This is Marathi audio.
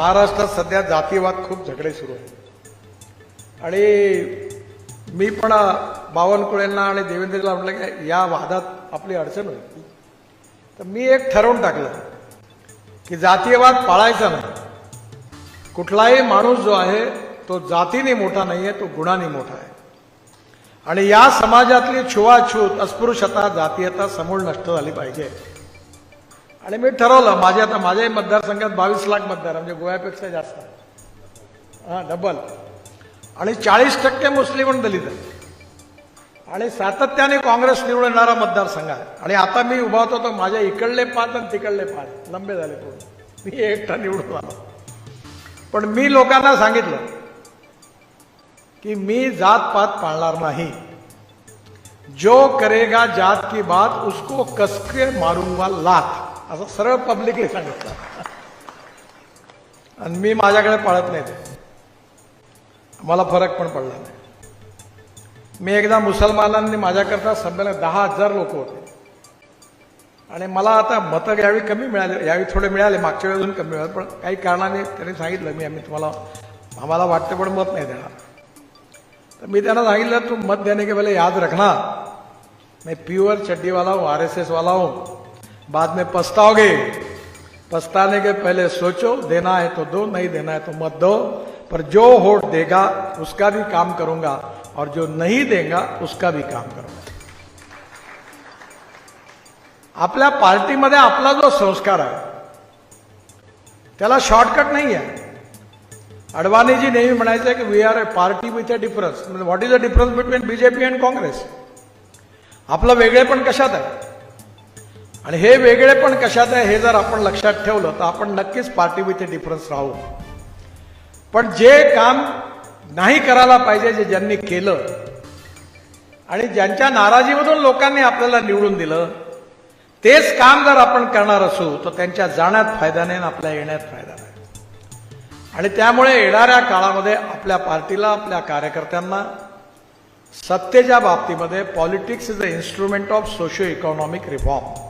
महाराष्ट्रात सध्या जातीवाद खूप झगडे सुरू आहेत. आणि मी पण बावनकुळेंना आणि देवेंद्रला म्हटलं की या वादात आपली अडचण होईल. तर मी एक ठरवून टाकलं की जातीयवाद पाळायचा नाही. कुठलाही माणूस जो आहे तो जातीने मोठा नाही आहे तो गुणाने मोठा आहे. आणि या समाजातली छुवाछूत अस्पृश्यता जातीयता समूळ नष्ट झाली पाहिजे. आणि मी ठरवलं माझ्या आता माझ्याही मतदारसंघात बावीस लाख मतदार म्हणजे गोव्यापेक्षा जास्त. हां डबल आणि चाळीस टक्के मुस्लिम आणि दलित आणि सातत्याने काँग्रेस निवडणारा मतदारसंघ आहे. आणि आता मी उभा होतो तर माझ्या इकडले पाच आणि तिकडले पाच लंबे झाले पूर्ण. मी एकटा निवडून आलो. पण मी लोकांना सांगितलं की मी जात पात पाळणार नाही. जो करेगा जात की बात उसको कसके मारूंगा लात. असं सरळ पब्लिकली सांगितलं. आणि मी माझ्याकडे पाळत नाही ते. मला फरक पण पडला नाही. मी एकदा मुसलमानांनी माझ्याकरता संमेलन दहा हजार लोक होते. आणि मला आता मतं यावेळी कमी मिळाले यावेळी थोडे मिळाले मागच्या वेळेस कमी मिळाले पण काही कारणाने त्यांनी सांगितलं मी आम्ही तुम्हाला आम्हाला वाटतं पण मत नाही देणार. तर मी त्यांना सांगितलं तू मत देणे की भले याद रखना. मैं प्योर चड्डीवाला वाला आर एस वाला हो. बाद में पछताओगे। पछताने के पहले सोचो, देना है तो दो, नहीं देना है तो मत दो। पर जो वोट देगा, उसका भी काम करूँगा, और जो नहीं देगा, उसका भी काम करूँगा। आपल्या पार्टीमध्ये आपला जो संस्कार आहे, त्याला शॉर्टकट नाही आहे. अडवाणीजी नेहमी म्हणायचे की we are a party with a difference what is the difference between BJP and Congress आपलं वेगळेपण कशात आहे? आणि हे वेगळे पण कशात आहे हे जर आपण लक्षात ठेवलं तर आपण नक्कीच पार्टी विथ डिफरन्स राहू. पण जे काम नाही करायला पाहिजे जे ज्यांनी केलं आणि ज्यांच्या नाराजीमधून लोकांनी आपल्याला निवडून दिलं तेच काम जर आपण करणार असू तर त्यांच्या जाण्यात फायदा नाही आणि आपल्या येण्यात फायदा नाही. आणि त्यामुळे येणाऱ्या काळामध्ये आपल्या पार्टीला आपल्या कार्यकर्त्यांना सत्तेच्या बाबतीमध्ये politics is a instrument of socio economic reform